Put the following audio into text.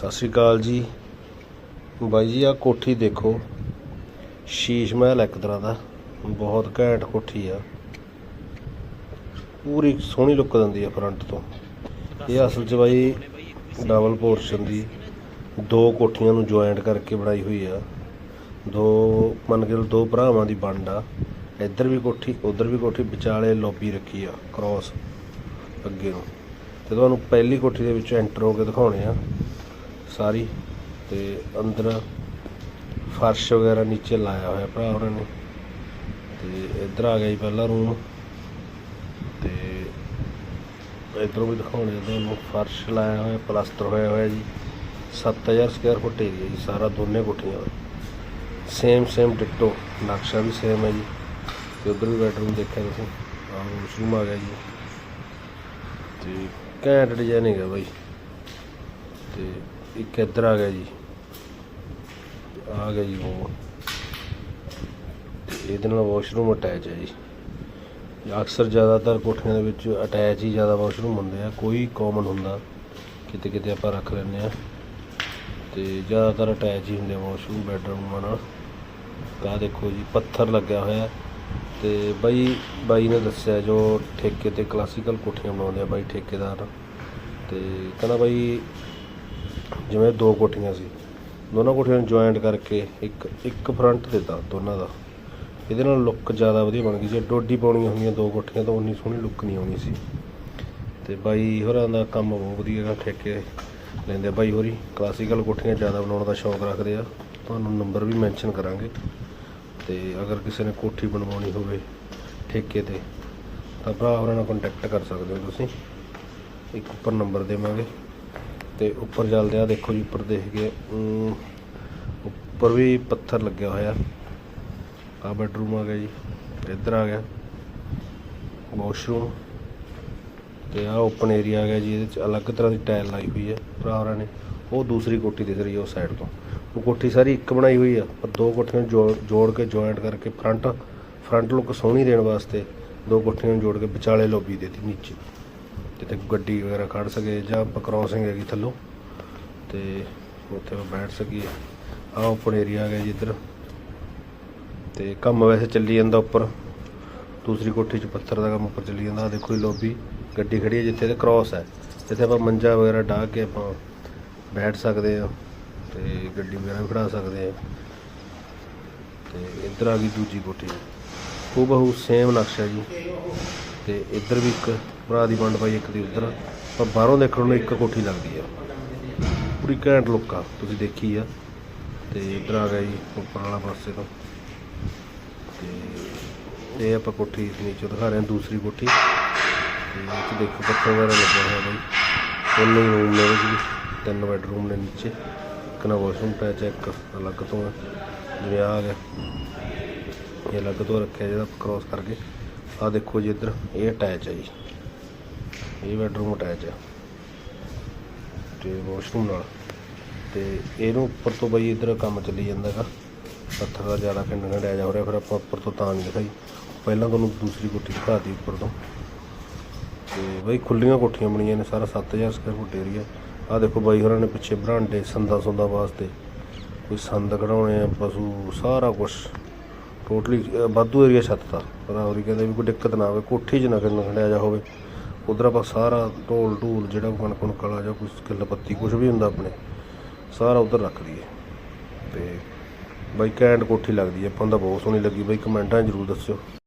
ਸਤਿ ਸ਼੍ਰੀ ਅਕਾਲ ਜੀ। ਬਾਈ ਜੀ ਆ ਕੋਠੀ ਦੇਖੋ। ਸ਼ੀਸ਼ ਮਹਿਲ ਇੱਕ ਤਰ੍ਹਾਂ ਦਾ। ਬਹੁਤ ਘੈਂਟ ਕੋਠੀ ਆ। ਪੂਰੀ ਸੋਹਣੀ ਲੁੱਕ ਦਿੰਦੀ ਆ ਫਰੰਟ ਤੋਂ। ਇਹ ਅਸਲ 'ਚ ਬਾਈ ਡਬਲ ਪੋਰਸ਼ਨ ਦੀ ਦੋ ਕੋਠੀਆਂ ਨੂੰ ਜੁਆਇੰਟ ਕਰਕੇ ਬਣਾਈ ਹੋਈ ਆ। ਦੋ ਮੰਨ ਕੇ ਦੋ ਭਰਾਵਾਂ ਦੀ ਵੰਡ ਆ। ਇੱਧਰ ਵੀ ਕੋਠੀ, ਉੱਧਰ ਵੀ ਕੋਠੀ, ਵਿਚਾਲੇ ਲੌਬੀ ਰੱਖੀ ਆ ਕ੍ਰਾਸ ਅੱਗੇ ਨੂੰ। ਤੇ ਤੁਹਾਨੂੰ ਪਹਿਲੀ ਕੋਠੀ ਦੇ ਵਿੱਚ ਐਂਟਰ ਹੋ ਕੇ ਦਿਖਾਉਣੇ ਆ। ਸਾਰੀ ਤੇ ਅੰਦਰ ਫਰਸ਼ ਵਗੈਰਾ ਨੀਚੇ ਲਾਇਆ ਹੋਇਆ ਭਰਾ ਉਹਨਾਂ ਨੇ। ਤੇ ਇੱਧਰ ਆ ਗਿਆ ਜੀ ਪਹਿਲਾ ਰੂਮ ਤੇ ਇੱਧਰੋਂ ਵੀ ਦਿਖਾਉਣੇ ਆ ਤੁਹਾਨੂੰ। ਫਰਸ਼ ਲਾਇਆ ਹੋਇਆ ਪਲਸਤਰ ਹੋਇਆ ਹੋਇਆ ਜੀ। 7000 ਸਕੁਅਰ ਫੁੱਟ ਏਰੀਆ ਜੀ, ਸਾਰਾ ਦੋਨੇ ਕੋਠੀਆਂ ਦਾ। ਸੇਮ ਸੇਮ ਡਿਟੋ ਨਕਸ਼ਾ ਵੀ ਸੇਮ ਹੈ ਜੀ। ਤੇ ਉਧਰ ਵੀ ਬੈਡਰੂਮ ਦੇਖਿਆ ਤੁਸੀਂ। ਆਹ ਵਾਸ਼ਰੂਮ ਆ ਗਿਆ ਜੀ। ਤੇ ਘੈਂਟ ਡਿਜ਼ਾਈਨ ਹੈਗਾ ਬਾਈ। ਤੇ ਇੱਕ ਇੱਧਰ ਆ ਗਿਆ ਜੀ। ਆ ਗਿਆ ਜੀ ਉਹ। ਇਹਦੇ ਨਾਲ ਵਾਸ਼ਰੂਮ ਅਟੈਚ ਹੈ ਜੀ। ਅਕਸਰ ਜ਼ਿਆਦਾਤਰ ਕੋਠੀਆਂ ਦੇ ਵਿੱਚ ਅਟੈਚ ਹੀ ਜ਼ਿਆਦਾ ਵਾਸ਼ਰੂਮ ਹੁੰਦੇ ਆ। ਕੋਈ ਕਾਮਨ ਹੁੰਦਾ, ਕਿਤੇ ਕਿਤੇ ਆਪਾਂ ਰੱਖ ਲੈਂਦੇ ਆ। ਤੇ ਜ਼ਿਆਦਾਤਰ ਅਟੈਚ ਹੀ ਹੁੰਦੇ ਵਾਸ਼ਰੂਮ ਬੈਡਰੂਮਾਂ ਨਾਲ ਤਾਂ ਦੇਖੋ ਜੀ, ਪੱਥਰ ਲੱਗਿਆ ਹੋਇਆ। ਤੇ ਬਾਈ ਬਾਈ ਨੇ ਦੱਸਿਆ ਜੋ ਠੇਕੇ ਤੇ ਕਲਾਸੀਕਲ ਕੋਠੀਆਂ ਬਣਾਉਂਦੇ ਆ ਬਾਈ ਠੇਕੇਦਾਰ। ਤੇ ਕਹਿੰਦਾ ਬਾਈ ਜਿਵੇਂ ਦੋ ਕੋਠੀਆਂ ਸੀ। ਦੋਨਾਂ ਕੋਠੀਆਂ ਨੂੰ ਜੁਆਇੰਟ ਕਰਕੇ ਇੱਕ ਇੱਕ ਫਰੰਟ ਦਿੱਤਾ ਦੋਨਾਂ ਦਾ। ਇਹਦੇ ਨਾਲ ਲੁੱਕ ਜ਼ਿਆਦਾ ਵਧੀਆ ਬਣ ਗਈ। ਜੇ ਡੋਡੀ ਪਾਉਣੀਆਂ ਹੁੰਦੀਆਂ ਦੋ ਕੋਠੀਆਂ ਤਾਂ ਉਨੀ ਸੋਹਣੀ ਲੁੱਕ ਨਹੀਂ ਆਉਣੀ ਸੀ। ਤੇ ਬਾਈ ਹੋਰਾਂ ਦਾ ਕੰਮ ਬਹੁਤ ਵਧੀਆ ਹੈਗਾ, ਠੇਕੇ ਲੈਂਦੇ ਬਾਈ ਹੋਰੀ ਕਲਾਸੀਕਲ ਕੋਠੀਆਂ ਜ਼ਿਆਦਾ ਬਣਾਉਣ ਦਾ ਸ਼ੌਂਕ ਰੱਖਦੇ ਆ। ਤੁਹਾਨੂੰ ਨੰਬਰ ਵੀ ਮੈਂਸ਼ਨ ਕਰਾਂਗੇ। ਤੇ ਅਗਰ ਕਿਸੇ ਨੇ ਕੋਠੀ ਬਣਵਾਉਣੀ ਹੋਵੇ ਠੇਕੇ ਤੇ, ਤਾਂ ਭਰਾ ਹੋਰਾਂ ਨਾਲ ਕੰਟੈਕਟ ਕਰ ਸਕਦੇ ਹੋ ਤੁਸੀਂ। ਇੱਕ ਉੱਪਰ ਨੰਬਰ ਦੇਵਾਂਗੇ। ਤੇ ਉੱਪਰ ਚੱਲਦੇ ਆ, ਦੇਖੋ ਜੀ ਉੱਪਰ ਦੇਖ ਕੇ ਉੱਪਰ ਵੀ ਪੱਥਰ ਲੱਗਿਆ ਹੋਇਆ। ਆ ਬੈਡਰੂਮ ਆ ਗਿਆ ਜੀ ਇੱਧਰ ਆ ਗਿਆ। ਵਾਸ਼ਰੂਮ ਤੇ ਆ ਓਪਨ ਏਰੀਆ ਆ ਗਿਆ ਜੀ, ਇਹਦੇ ਚ ਅਲੱਗ ਤਰ੍ਹਾਂ ਦੀ ਟਾਇਲ ਲਾਈ ਹੋਈ ਹੈ ਭਰਾ ਹੋਰਾਂ ਨੇ। ਉਹ ਦੂਸਰੀ ਕੋਠੀ ਦਿਖ ਰਹੀ ਹੈ ਉਸ ਸਾਈਡ ਤੋਂ। ਉਹ ਕੋਠੀ ਸਾਰੀ ਇੱਕ ਬਣਾਈ ਹੋਈ ਆ, ਪਰ ਦੋ ਕੋਠੀਆਂ ਨੂੰ ਜੋੜ ਜੋੜ ਕੇ ਜੁਆਇੰਟ ਕਰਕੇ ਫਰੰਟ ਫਰੰਟ ਲੁੱਕ ਸੋਹਣੀ ਦੇਣ ਵਾਸਤੇ ਦੋ ਕੋਠੀਆਂ ਨੂੰ ਜੋੜ ਕੇ ਵਿਚਾਲੇ ਲੌਬੀ ਦੇਤੀ ਨੀਚੇ। ਜਿੱਥੇ ਗੱਡੀ ਵਗੈਰਾ ਖੜ ਸਕੇ ਜਾਂ ਆਪਾਂ ਕ੍ਰਾਸਿੰਗ ਹੈਗੀ ਥੱਲੋਂ, ਤੇ ਉੱਥੇ ਆਪਾਂ ਬੈਠ ਸਕੀਏ। ਆ ਓਪਨ ਏਰੀਆ ਆ ਜੀ ਇੱਧਰ। ਤੇ ਕੰਮ ਵੈਸੇ ਚੱਲੀ ਜਾਂਦਾ ਉੱਪਰ। ਦੂਸਰੀ ਕੋਠੀ 'ਚ ਪੱਥਰ ਦਾ ਕੰਮ ਉੱਪਰ ਚੱਲੀ ਜਾਂਦਾ। ਆ ਦੇਖੋ ਜੀ ਲੌਬੀ ਗੱਡੀ ਖੜੀ ਹੈ ਜਿੱਥੇ ਤੇ ਕ੍ਰਾਸ ਹੈ। ਜਿੱਥੇ ਆਪਾਂ ਮੰਜਾ ਵਗੈਰਾ ਢਾਹ ਕੇ ਆਪਾਂ ਬੈਠ ਸਕਦੇ ਆ ਤੇ ਗੱਡੀ ਵਗੈਰਾ ਵੀ ਖੜਾ ਸਕਦੇ ਆ ਤੇ ਇੱਧਰ ਆ ਗਈ ਦੂਜੀ ਕੋਠੀ। ਉਹ ਬਹੁ ਸੇਮ ਨਕਸ਼ਾ ਜੀ। ਤੇ ਇੱਧਰ ਵੀ ਇੱਕ ਭਰਾ ਦੀ ਵੰਡ ਪਾਈ ਇੱਕ ਦੀ ਉੱਧਰ। ਪਰ ਬਾਹਰੋਂ ਦੇਖਣ ਨੂੰ ਇੱਕ ਕੋਠੀ ਲੱਗਦੀ ਆ। ਪੂਰੀ ਘੈਂਟ ਲੁੱਕ ਆ, ਤੁਸੀਂ ਦੇਖੀ ਆ। ਤੇ ਇੱਧਰ ਆ ਗਿਆ ਜੀ ਉੱਪਰ ਵਾਲਾ ਪਾਸੇ ਤੋਂ। ਤੇ ਇਹ ਆਪਾਂ ਕੋਠੀ ਨੀਚੇ ਦਿਖਾ ਰਹੇ ਹਾਂ, ਦੂਸਰੀ ਕੋਠੀ। ਤੇ ਇੱਥੇ ਦੇਖੋ ਪੱਥਰ ਵਗੈਰਾ ਲੱਗਿਆ ਹੋਇਆ ਬਾਈ। ਉਹਨੇ ਰੂਮ ਨੇ ਵਿੱਚ ਤਿੰਨ ਬੈਡਰੂਮ ਨੇ ਨੀਚੇ। ਇੱਕ ਨਾ ਵਾਸ਼ਰੂਮ ਅਟੈਚ ਹੈ ਇੱਕ ਅਲੱਗ ਤੋਂ ਹੈ ਜਿਵੇਂ ਆ ਗਿਆ। ਇਹ ਅਲੱਗ ਤੋਂ ਰੱਖਿਆ ਜਿਹੜਾ ਕ੍ਰਾਸ ਕਰਕੇ। ਆ ਦੇਖੋ ਜੀ ਇੱਧਰ, ਇਹ ਅਟੈਚ ਹੈ ਜੀ। ਇਹ ਬੈਡਰੂਮ ਅਟੈਚ ਆ। ਤੇ ਵਾਸ਼ਰੂਮ ਨਾਲ। ਤੇ ਇਹਨੂੰ ਉੱਪਰ ਤੋਂ ਬਈ ਇੱਧਰ ਕੰਮ ਚੱਲੀ ਜਾਂਦਾ ਹੈਗਾ। ਪੱਥਰ ਦਾ ਜ਼ਿਆਦਾ ਖੰਡਣਾ ਡਿਆ ਜਾ ਹੋ ਰਿਹਾ, ਫਿਰ ਆਪਾਂ ਉੱਪਰ ਤੋਂ ਤਾਂ ਨਹੀਂ ਦਿਖਾਈ। ਪਹਿਲਾਂ ਤੁਹਾਨੂੰ ਦੂਸਰੀ ਕੋਠੀ ਦਿਖਾਤੀ ਉੱਪਰ ਤੋਂ। ਤੇ ਬਈ ਖੁੱਲੀਆਂ ਕੋਠੀਆਂ ਬਣੀਆਂ ਨੇ, ਸਾਰਾ 7000 ਸਕੁਅਰ ਫੁੱਟ ਏਰੀਆ ਆ ਦੇਖੋ ਬਾਈ ਹੋਰਾਂ ਨੇ ਪਿੱਛੇ ਬਰਾਂਡੇ ਸੰਦਾਂ ਸੁੰਦਾ ਵਾਸਤੇ। ਕੋਈ ਸੰਦ ਕਢਾਉਣੇ ਆ, ਪਸ਼ੂ, ਸਾਰਾ ਕੁਝ ਟੋਟਲੀ ਵਾਧੂ ਏਰੀਆ ਛੱਤ ਦਾ। ਪਰ ਹੋਰੀ ਕਹਿੰਦੇ ਵੀ ਕੋਈ ਦਿੱਕਤ ਨਾ ਆਵੇ, ਕੋਠੀ 'ਚ ਨਾ ਕਿੰਨਾ ਖੜਿਆ ਜਾ ਹੋਵੇ। ਉਧਰ ਆਪਾਂ ਸਾਰਾ ਢੋਲ ਢੂਲ ਜਿਹੜਾ ਕਣਕ ਕਣਕ ਵਾਲਾ ਜਾਂ ਕੋਈ ਕਿੱਲ ਪੱਤੀ ਕੁਝ ਵੀ ਹੁੰਦਾ ਆਪਣੇ, ਸਾਰਾ ਉਧਰ ਰੱਖ ਦਈਏ ਤੇ ਬਾਈ ਕੈਂਟ ਕੋਠੀ ਲੱਗਦੀ ਹੈ, ਆਪਾਂ ਨੂੰ ਤਾਂ ਬਹੁਤ ਸੋਹਣੀ ਲੱਗੀ। ਬਾਈ ਕਮੈਂਟਾਂ ਜ਼ਰੂਰ ਦੱਸਿਓ।